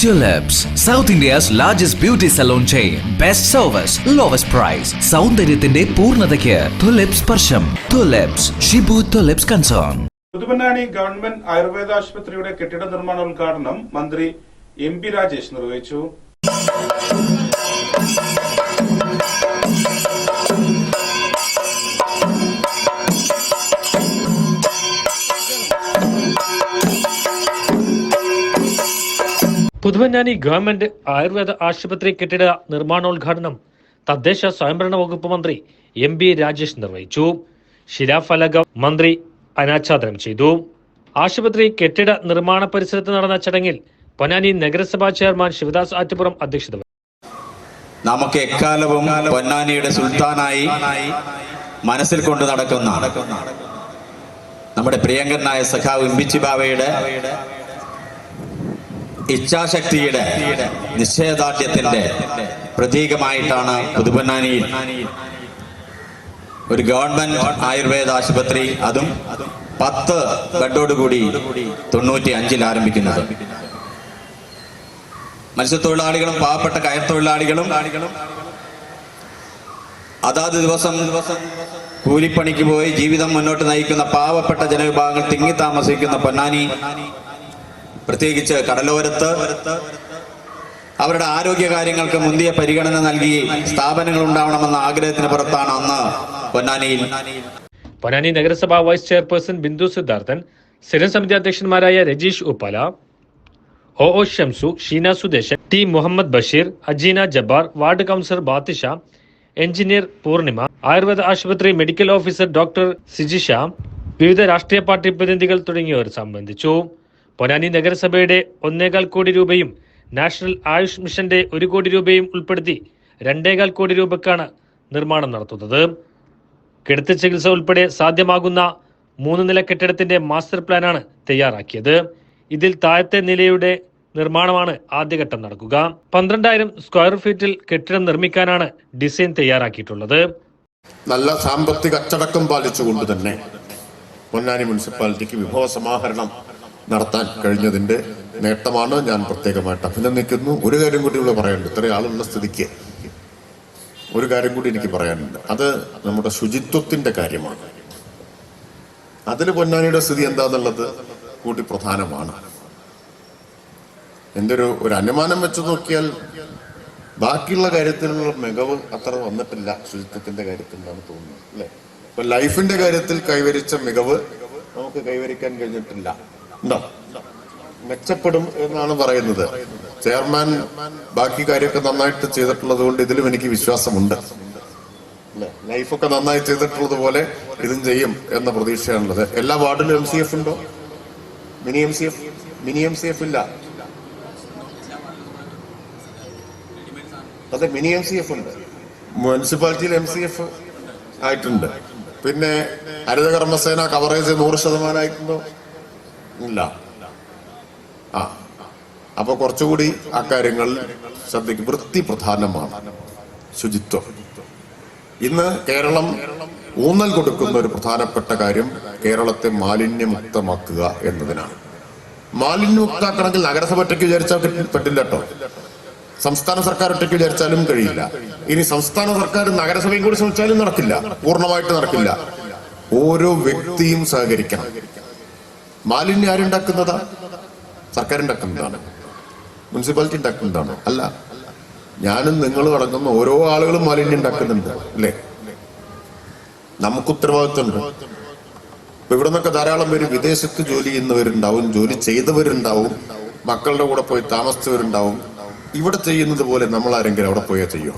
Tulips, South India's largest beauty salon chain. Best service, lowest price. സൗന്ദര്യത്തിന്റെ പൂർണതയ്ക്ക് tulips സ്പർശം tulips Shibu tulips concern Puthuponnani government Ayurveda ആശുപത്രിയുടെ കെട്ടിട നിർമ്മാണ ഉദ്ഘാടനം മന്ത്രി എം പി രാജേഷ് നിർവഹിച്ചു പുതുവഞ്ഞാനി ഗവൺമെന്റ് ആയുർവേദ ആശുപത്രി കെട്ടിട നിർമ്മാണോദ്ഘാടനം തദ്ദേശ സ്വയംഭരണ വകുപ്പ് മന്ത്രി എം ബി രാജേഷ് നിർവഹിച്ചു ശിലാഫലകം മന്ത്രി അനാച്ഛാദനം ചെയ്തു ആശുപത്രി കെട്ടിട നിർമ്മാണ പരിസരത്ത് നടന്ന ചടങ്ങിൽ പൊന്നാനി നഗരസഭാ ചെയർമാൻ ശിവദാസ് ആറ്റുപുറം അധ്യക്ഷത. നമുക്ക് എക്കാലവും പൊന്നാനിയുടെ സുൽത്താനായി മനസ്സിൽ കൊണ്ട് നടക്കുന്ന നമ്മുടെ പ്രിയങ്കരനായ സഖാവ് ഇമ്പിച്ചി ബാവയുടെ ഇച്ഛാശക്തിയുടെ നിശ്ചയദാർഢ്യത്തിന്റെ പ്രതീകമായിട്ടാണ് പുതുപൊന്നാനിയിൽ ഒരു ഗവൺമെന്റ് ആയുർവേദ ആശുപത്രി അതും പത്ത് ബെഡോടുകൂടി തൊണ്ണൂറ്റി അഞ്ചിൽ ആരംഭിക്കുന്നത്. മത്സ്യത്തൊഴിലാളികളും പാവപ്പെട്ട കയർ തൊഴിലാളികളും അതാത് ദിവസം കൂലിപ്പണിക്ക് പോയി ജീവിതം മുന്നോട്ട് നയിക്കുന്ന പാവപ്പെട്ട ജനവിഭാഗങ്ങൾ തിങ്ങി താമസിക്കുന്ന പൊന്നാനി പ്രത്യേകിച്ച് കടലോരത്ത് അവരുടെ ആരോഗ്യ കാര്യങ്ങൾക്ക് മുന്തിയ പരിഗണന നൽകി സ്ഥാപനങ്ങൾ ഉണ്ടാവണമെന്ന ആഗ്രഹത്തിന് പുറത്താണ് അന്ന് പൊന്നാനിയിൽ. പൊന്നാനി നഗരസഭാ വൈസ് ചെയർപേഴ്സൺ ബിന്ദു സിദ്ധാർത്ഥൻ സ്ഥിരം സമിതി അധ്യക്ഷന്മാരായ Rajeesh Uppala O O Shamsu Sheena Sudesan T Muhammad Basheer Ajeena Jabbar ward councillor Bathisha engineer Poornima Ayurveda ആശുപത്രി മെഡിക്കൽ ഓഫീസർ ഡോക്ടർ സിജിഷ വിവിധ രാഷ്ട്രീയ പാർട്ടി പ്രതിനിധികൾ തുടങ്ങിയവർ സംബന്ധിച്ചു. പൊന്നാനി നഗരസഭയുടെ ഒന്നേകാൽ കോടി രൂപയും നാഷണൽ ആയുഷ് മിഷന്റെ ഒരു കോടി രൂപയും ഉൾപ്പെടുത്തി രണ്ടേകാൽ കോടി രൂപക്കാണ് നിർമ്മാണം നടത്തുന്നത്. കിടത്തി ചികിത്സ ഉൾപ്പെടെ സാധ്യമാകുന്ന മൂന്ന് നില കെട്ടിടത്തിന്റെ മാസ്റ്റർ പ്ലാനാണ് തയ്യാറാക്കിയത്. ഇതിൽ താഴത്തെ നിലയുടെ നിർമ്മാണമാണ് ആദ്യഘട്ടം നടക്കുക. പന്ത്രണ്ടായിരം സ്ക്വയർ ഫീറ്റിൽ കെട്ടിടം നിർമ്മിക്കാനാണ് ഡിസൈൻ തയ്യാറാക്കിയിട്ടുള്ളത്. നല്ല സാമ്പത്തിക അച്ചടക്കം പാലിച്ചുകൊണ്ട് തന്നെ പൊന്നാനി മുനിസിപ്പാലിറ്റിക്ക് വിഭവ സമാഹരണം നടത്താൻ കഴിഞ്ഞതിന്റെ നേട്ടമാണ് ഞാൻ പ്രത്യേകമായിട്ട് അഭിനന്ദിക്കുന്നു. ഒരു കാര്യം കൂടി ഇവിടെ പറയാനുണ്ട്. ഇത്രയും ആളുള്ള സ്ഥിതിക്ക് ഒരു കാര്യം കൂടി എനിക്ക് പറയാനുണ്ട്. അത് നമ്മുടെ ശുചിത്വത്തിന്റെ കാര്യമാണ്. അതിൽ പൊന്നാനിയുടെ സ്ഥിതി എന്താന്നുള്ളത് കൂടി പ്രധാനമാണ്. എന്റെ ഒരു ഒരു അനുമാനം വെച്ച് നോക്കിയാൽ ബാക്കിയുള്ള കാര്യത്തിലുള്ള മികവ് അത്ര വന്നിട്ടില്ല. ശുചിത്വത്തിന്റെ കാര്യത്തിൽ എന്നാണ് തോന്നുന്നത് അല്ലെ? ഇപ്പൊ ലൈഫിന്റെ കാര്യത്തിൽ കൈവരിച്ച മികവ് നമുക്ക് കൈവരിക്കാൻ കഴിഞ്ഞിട്ടില്ല. ഉണ്ടോ? മെച്ചപ്പെടും എന്നാണ് പറയുന്നത്. ചെയർമാൻ ബാക്കി കാര്യമൊക്കെ നന്നായിട്ട് ചെയ്തിട്ടുള്ളത് കൊണ്ട് ഇതിലും എനിക്ക് വിശ്വാസമുണ്ട്. ലൈഫൊക്കെ നന്നായി ചെയ്തിട്ടുള്ളത് പോലെ ഇതും ചെയ്യും എന്ന പ്രതീക്ഷയാണുള്ളത്. എല്ലാ വാർഡിലും എം സി എഫ് ഉണ്ടോ? Mini M C F? Mini M C F ഇല്ല. അതെ മിനി എം സി എഫ് ഉണ്ട്. മുനിസിപ്പാലിറ്റിയിൽ എം സി എഫ് ആയിട്ടുണ്ട്. പിന്നെ ഹരിതകർമ്മസേന കവറേജ് നൂറ് ശതമാനമായിട്ടുണ്ടോ? ഇല്ല. ആ. അപ്പൊ കുറച്ചുകൂടി അക്കാര്യങ്ങളിൽ ശ്രദ്ധിക്കും. വൃത്തി പ്രധാനമാണ്. ശുചിത്വം. ഇന്ന് കേരളം ഊന്നൽ കൊടുക്കുന്ന ഒരു പ്രധാനപ്പെട്ട കാര്യം കേരളത്തെ മാലിന്യമുക്തമാക്കുക എന്നതിനാണ്. മാലിന്യമുക്താക്കണമെങ്കിൽ നഗരസഭ ഒറ്റയ്ക്ക് വിചാരിച്ചാൽ പറ്റില്ല കേട്ടോ സംസ്ഥാന സർക്കാർ ഒറ്റയ്ക്ക് വിചാരിച്ചാലും കഴിയില്ല. ഇനി സംസ്ഥാന സർക്കാർ നഗരസഭയും കൂടി ശ്രമിച്ചാലും നടക്കില്ല. പൂർണമായിട്ട് നടക്കില്ല. ഓരോ വ്യക്തിയും സഹകരിക്കണം. മാലിന്യം ആരുണ്ടാക്കുന്നതാ സർക്കാർ ഉണ്ടാക്കുന്നതാണ്. മുനിസിപ്പാലിറ്റി ഉണ്ടാക്കുന്നതാണ്. അല്ല ഞാനും നിങ്ങളും അടങ്ങുന്ന ഓരോ ആളുകളും മാലിന്യം ഉണ്ടാക്കുന്നുണ്ട് അല്ലേ? നമുക്ക് ഉത്തരവാദിത്വമുണ്ട്. ഇപ്പൊ ഇവിടെ നിന്നൊക്കെ ധാരാളം പേര് വിദേശത്ത് ജോലി ചെയ്യുന്നവരുണ്ടാവും ജോലി ചെയ്തവരുണ്ടാവും മക്കളുടെ കൂടെ പോയി താമസിച്ചവരുണ്ടാവും. ഇവിടെ ചെയ്യുന്നത് പോലെ നമ്മൾ ആരെങ്കിലും അവിടെ പോയാൽ ചെയ്യും